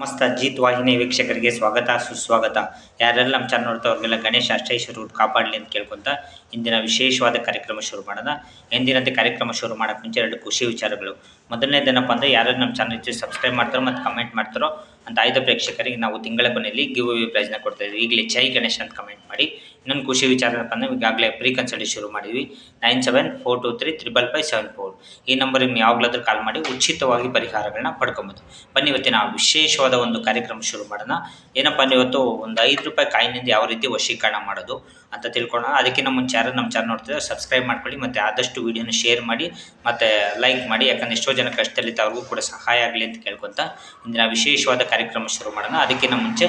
ಸಮಸ್ತ ಜೀತ್ ವಾಹಿನಿ ವೀಕ್ಷಕರಿಗೆ ಸ್ವಾಗತ, ಸುಸ್ವಾಗತ. ಯಾರೆಲ್ಲ ನಮ್ಮ ಚಾನಲ್ ನೋಡ್ತಾ ಅವ್ರಿಗೆಲ್ಲ ಗಣೇಶ ರೂಟ್ ಕಾಪಾಡಲಿ ಅಂತ ಕೇಳ್ಕೊಂತ ಇಂದಿನ ವಿಶೇಷವಾದ ಕಾರ್ಯಕ್ರಮ ಶುರು ಮಾಡೋಣ. ಎಂದಿನಂತೆ ಕಾರ್ಯಕ್ರಮ ಶುರು ಮಾಡೋಕ್ಕೆ ಮುಂಚೆ ಎರಡು ಖುಷಿ ವಿಚಾರಗಳು. ಮೊದಲನೇದೇನಪ್ಪ ಅಂದರೆ ಯಾರು ನಮ್ಮ ಚಾನಲ್ ಸಬ್ಸ್ಕ್ರೈಬ್ ಮಾಡ್ತಾರೋ ಮತ್ತು ಕಮೆಂಟ್ ಮಾಡ್ತಾರೋ ಅಂತ ಆಯ್ದ ಪ್ರೇಕ್ಷಕರಿಗೆ ನಾವು ತಿಂಗಳ ಕೊನೆಯಲ್ಲಿ ಗಿವ್ ಪ್ರೈಸ್ನ ಕೊಡ್ತಾ ಇದ್ದೀವಿ ಈಗಲೇ ಜೈ ಗಣೇಶ್ ಅಂತ ಕಮೆಂಟ್ ಮಾಡಿ. ಇನ್ನೊಂದು ಖುಷಿ ವಿಚಾರ ಏನಪ್ಪ ಅಂದರೆ ಈಗಾಗಲೇ ಪ್ರೀ ಕನ್ಸಲ್ಟಿ ಶುರು ಮಾಡಿದ್ವಿ. Nine seven four two three triple five seven four ಈ ನಂಬರಿಗೆ ನೀವು ಯಾವಾಗಲಾದರೂ ಕಾಲ್ ಮಾಡಿ ಉಚಿತವಾಗಿ ಪರಿಹಾರಗಳನ್ನ ಪಡ್ಕೊಬೋದು. ಬನ್ನಿ, ಇವತ್ತಿನ ವಿಶೇಷವಾದ ಒಂದು ಕಾರ್ಯಕ್ರಮ ಶುರು ಮಾಡೋಣ. ಏನಪ್ಪ ಇವತ್ತು ಒಂದು ಐದು ರೂಪಾಯಿ ಕಾಯಿನಿಂದ ಯಾವ ರೀತಿ ವಶೀಕರಣ ಮಾಡೋದು ಅಂತ ತಿಳ್ಕೊಳ್ಳೋಣ. ಅದಕ್ಕೆ ನಮ್ಮ ಚಾನೆಲ್ ನಮ್ಮ ಚಾನಲ್ ನೋಡ್ತಿದ್ರೆ ಸಬ್ಸ್ಕ್ರೈಬ್ ಮಾಡ್ಕೊಳ್ಳಿ, ಮತ್ತು ಆದಷ್ಟು ವಿಡಿಯೋನ ಶೇರ್ ಮಾಡಿ, ಮತ್ತು ಲೈಕ್ ಮಾಡಿ, ಯಾಕಂದ್ರೆ ಎಷ್ಟೋ ಜನ ಕಷ್ಟದಲ್ಲಿ ಅವ್ರಿಗೂ ಕೂಡ ಸಹಾಯ ಆಗಲಿ ಅಂತ ಕೇಳ್ಕೊತ ಇಂದಿನ ವಿಶೇಷವಾದ ಕಾರ್ಯಕ್ರಮ ಶುರು ಮಾಡೋಣ. ಅದಕ್ಕಿಂತ ಮುಂಚೆ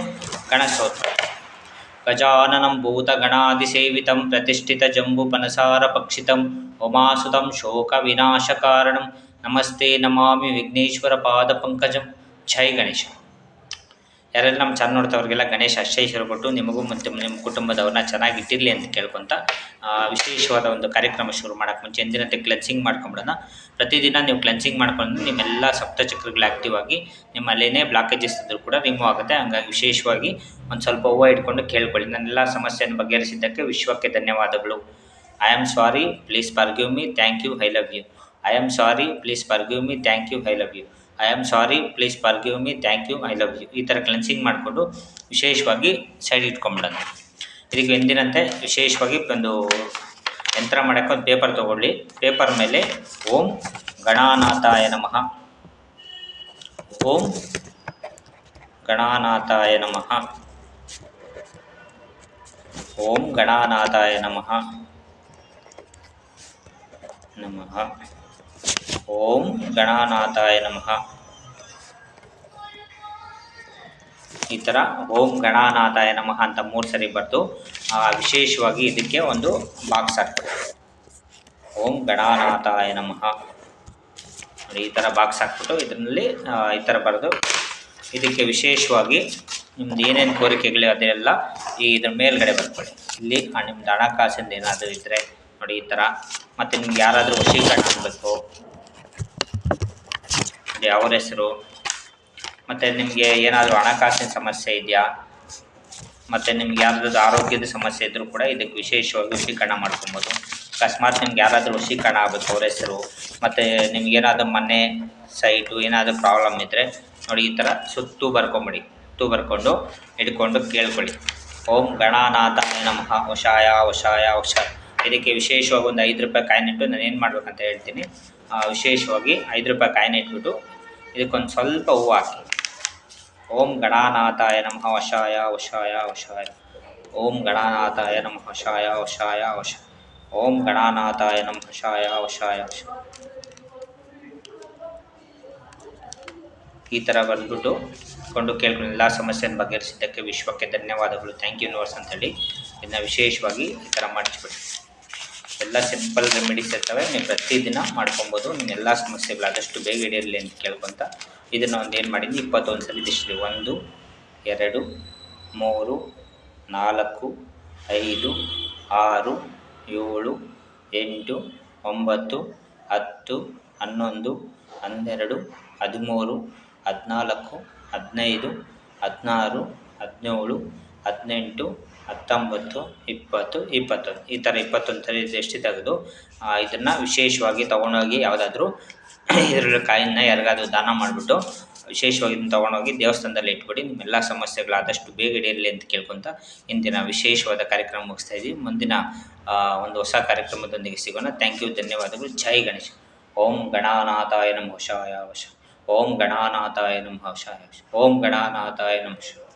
ಗಣೇಶೋತ್ಸವ. गजाननं भूतगणादिसेवितं प्रतिष्ठितजम्बुपनसारपक्षितम् उमासुतं शोकविनाशकारणं। नमस्ते नमामि विघ्नेश्वरपादपङ्कजं। जय गणेश। ಯಾರೆಲ್ಲ ನಮ್ಮ ಚಾನಲ್ ನೋಡ್ತವ್ರಿಗೆಲ್ಲ ಗಣೇಶ ಅಷ್ಟೈಶ್ವರ ಕೊಟ್ಟು ನಿಮಗೂ ಮತ್ತು ನಿಮ್ಮ ಕುಟುಂಬದವ್ರನ್ನ ಚೆನ್ನಾಗಿ ಇಟ್ಟಿರಲಿ ಅಂತ ಕೇಳ್ಕೊತ ವಿಶೇಷವಾದ ಒಂದು ಕಾರ್ಯಕ್ರಮ ಶುರು ಮಾಡೋಕ್ಕೆ ಮುಂಚೆ, ಎಂದಿನಂತೆ ಕ್ಲೆನ್ಸಿಂಗ್ ಮಾಡ್ಕೊಂಬಿಡೋಣ. ಪ್ರತಿದಿನ ನೀವು ಕ್ಲೆನ್ಸಿಂಗ್ ಮಾಡ್ಕೊಂಡು ನಿಮ್ಮೆಲ್ಲ ಸಪ್ತಚಕ್ರಗಳು ಆ್ಯಕ್ಟಿವ್ ಆಗಿ ನಿಮ್ಮಲ್ಲೇನೇ ಬ್ಲಾಕೇಜಸ್ ಇದ್ದರೂ ಕೂಡ ರಿಮೂವ್ ಆಗುತ್ತೆ. ಹಂಗಾಗಿ ವಿಶೇಷವಾಗಿ ಒಂದು ಸ್ವಲ್ಪ ಹೂವು ಇಟ್ಕೊಂಡು ಕೇಳ್ಕೊಳ್ಳಿ. ನನ್ನೆಲ್ಲ ಸಮಸ್ಯೆಯನ್ನು ಬಗೆಹರಿಸಿದ್ದಕ್ಕೆ ವಿಶ್ವಕ್ಕೆ ಧನ್ಯವಾದಗಳು. I am sorry please forgive me thank you I love you I am sorry please forgive me thank you I love you I am sorry please forgive me thank you I love you ಈ ಥರ cleansing ಮಾಡಿಕೊಂಡು ವಿಶೇಷವಾಗಿ side ಇಟ್ಕೊಂಬಿಡೋಣ ಇದಕ್ಕೆ ಎಂದಿನಂತೆ ವಿಶೇಷವಾಗಿ ಒಂದು ಯಂತ್ರ ಮಾಡೋಕ್ಕೆ ಒಂದು ಪೇಪರ್ ತೊಗೊಳ್ಳಿ. ಪೇಪರ್ ಮೇಲೆ ಓಂ ಗಣಾನಾಥಾಯ ನಮಃ. ಓಂ ಗಣಾನಾಥಾಯ ನಮಃ. ಓಂ ಗಣಾನಾಥಾಯ ನಮಃ. ನಮಃ. ಓಂ ಗಣನಾಥಾಯ ನಮಃ. ಈ ಥರ ಓಂ ಗಣನಾಥಾಯ ನಮಃ ಅಂತ ಮೂರು ಸರಿ ಬರೆದು ವಿಶೇಷವಾಗಿ ಇದಕ್ಕೆ ಒಂದು ಬಾಕ್ಸ್ ಹಾಕ್ಬೇಕು. ಓಂ ಗಣನಾಥಾಯ ನಮಃ. ಈ ಥರ ಬಾಕ್ಸ್ ಹಾಕ್ಬಿಟ್ಟು ಇದರಲ್ಲಿ ಈ ಥರ ಬರೆದು, ಇದಕ್ಕೆ ವಿಶೇಷವಾಗಿ ನಿಮ್ದು ಏನೇನು ಕೋರಿಕೆಗಳು ಅದೆಲ್ಲ ಈ ಇದ್ರ ಮೇಲ್ಗಡೆ ಬರ್ಕೊಳ್ಳಿ. ಇಲ್ಲಿ ನಿಮ್ದು ಹಣಕಾಸಿಂದ ಏನಾದರೂ ಇದ್ದರೆ ನೋಡಿ, ಈ ಥರ ಮತ್ತು ನಿಮ್ಗೆ ಯಾರಾದರೂ ವಶೀಕರಣ ಆಗಬೇಕು. ಅವ್ರ ಹೆಸರು, ಮತ್ತು ನಿಮಗೆ ಏನಾದರೂ ಹಣಕಾಸಿನ ಸಮಸ್ಯೆ ಇದೆಯಾ, ಮತ್ತು ನಿಮ್ಗೆ ಯಾವ್ದಾದ್ರು ಆರೋಗ್ಯದ ಸಮಸ್ಯೆ ಇದ್ದರೂ ಕೂಡ ಇದಕ್ಕೆ ವಿಶೇಷವಾಗಿ ವಶೀಕರಣ ಮಾಡ್ಕೊಬೋದು. ಅಕಸ್ಮಾತ್ ನಿಮ್ಗೆ ಯಾರಾದರೂ ವಶೀಕರಣ ಆಗಬೇಕು ಅವ್ರ ಹೆಸರು, ಮತ್ತು ನಿಮ್ಗೆ ಏನಾದರೂ ಮನೆ ಸೈಟು ಏನಾದರೂ ಪ್ರಾಬ್ಲಮ್ ಇದ್ದರೆ ನೋಡಿ ಈ ಥರ ಸುತ್ತು ಬರ್ಕೊಂಬಿಡಿ, ಸುತ್ತು ಬರ್ಕೊಂಡು ಹಿಡ್ಕೊಂಡು ಕೇಳ್ಕೊಳ್ಳಿ. ಓಂ ಗಣಾನಾಥ ನಮಃ, ವಶಾಯ ವಶಾಯ ವಶ ಇದಕ್ಕೆ ವಿಶೇಷವಾಗಿ ಒಂದು ಐದು ರೂಪಾಯಿ ಕಾಯಿನ್ ಇಟ್ಟು ನಾನು ಏನು ಮಾಡ್ಬೇಕಂತ ಹೇಳ್ತೀನಿ. ವಿಶೇಷವಾಗಿ ಐದು ರೂಪಾಯಿ ಕಾಯಿನ ಇಟ್ಬಿಟ್ಟು ಇದಕ್ಕೊಂದು ಸ್ವಲ್ಪ ಹೂವು ಹಾಕಿ. ಓಂ ಗಣಾನಾಥಾಯ ನಮಃ ವಶಾಯ ವಶಾಯ ವಶಾಯ. ಓಂ ಗಣಾನಾಥಾಯ ನಮಃ ವಶಾಯ ವಶಾಯ, ವಶ. ಓಂ ಗಣಾನಾಥಾಯ ನಮಃ ವಶಾಯ ವಶಾಯ, ವಶ. ಈ ಥರ ಬಂದ್ಬಿಟ್ಟು ಕೊಂಡು ಕೇಳ್ಕೊಂಡು ಎಲ್ಲ ಸಮಸ್ಯೆಯನ್ನು ಬಗೆಹರಿಸಿದ್ದಕ್ಕೆ ವಿಶ್ವಕ್ಕೆ ಧನ್ಯವಾದಗಳು. ಥ್ಯಾಂಕ್ ಯು ಯೂನಿವರ್ಸ್ ಅಂತೇಳಿ. ಇದನ್ನ ವಿಶೇಷವಾಗಿ ಈ ಥರ ಮಾಡಿಸ್ಬಿಡಿ ಎಲ್ಲ ಸಿಂಪಲ್ ರೆಮಿಡೀಸ್ ಇರ್ತವೆ. ನೀವು ಪ್ರತಿದಿನ ಮಾಡ್ಕೊಬೋದು. ನಿಮ್ಮ ಎಲ್ಲ ಸಮಸ್ಯೆಗಳು ಆದಷ್ಟು ಬೇಗ ಹಿಡಿಯಲಿ ಅಂತ ಕೇಳ್ಕೊತ ಇದನ್ನು ಒಂದು ಏನು ಮಾಡಿದ್ವಿ ಇಪ್ಪತ್ತೊಂದು ಸಲ ಇದಿಷ್ಟು ಒಂದು, ಎರಡು, ಮೂರು, ನಾಲ್ಕು, ಐದು, ಆರು, ಏಳು, ಎಂಟು, ಒಂಬತ್ತು, ಹತ್ತು, ಹನ್ನೊಂದು, ಹನ್ನೆರಡು, ಹದಿಮೂರು, ಹದಿನಾಲ್ಕು, ಹದಿನೈದು, ಹದಿನಾರು, ಹದಿನೇಳು, ಹದಿನೆಂಟು ಹತ್ತೊಂಬತ್ತು, ಇಪ್ಪತ್ತು, ಇಪ್ಪತ್ತೊಂದು. ಈ ಥರ ಇಪ್ಪತ್ತೊಂದು ಎಷ್ಟು ತೆಗೆದು ಇದನ್ನು ವಿಶೇಷವಾಗಿ ತೊಗೊಂಡೋಗಿ ಯಾವುದಾದ್ರೂ ಇದರಲ್ಲಿ ಕಾಯಿನ ಯಾರಿಗಾದ್ರೂ ದಾನ ಮಾಡಿಬಿಟ್ಟು ವಿಶೇಷವಾಗಿ ಇದನ್ನು ತೊಗೊಂಡೋಗಿ ದೇವಸ್ಥಾನದಲ್ಲಿ ಇಟ್ಬಿಡಿ. ನಿಮ್ಮೆಲ್ಲ ಸಮಸ್ಯೆಗಳು ಆದಷ್ಟು ಬೇಗ ಹಿಡಿಯಲಿ ಅಂತ ಕೇಳ್ಕೊತ ಇಂದಿನ ವಿಶೇಷವಾದ ಕಾರ್ಯಕ್ರಮ ಮುಗಿಸ್ತಾ ಇದ್ದೀವಿ. ಮುಂದಿನ ಒಂದು ಹೊಸ ಕಾರ್ಯಕ್ರಮದೊಂದಿಗೆ ಸಿಗೋಣ. ಥ್ಯಾಂಕ್ ಯು ಧನ್ಯವಾದಗಳು. ಜೈ ಗಣೇಶ್. ಓಂ ಗಣಾನಾಥಾಯ ನಮಃ ವಶಾಯ ವಶ. ಓಂ ಗಣಾನಾಥಾಯ ನಮಃ ಓಂ ಗಣಾನಾಥಾಯ ನಮಃ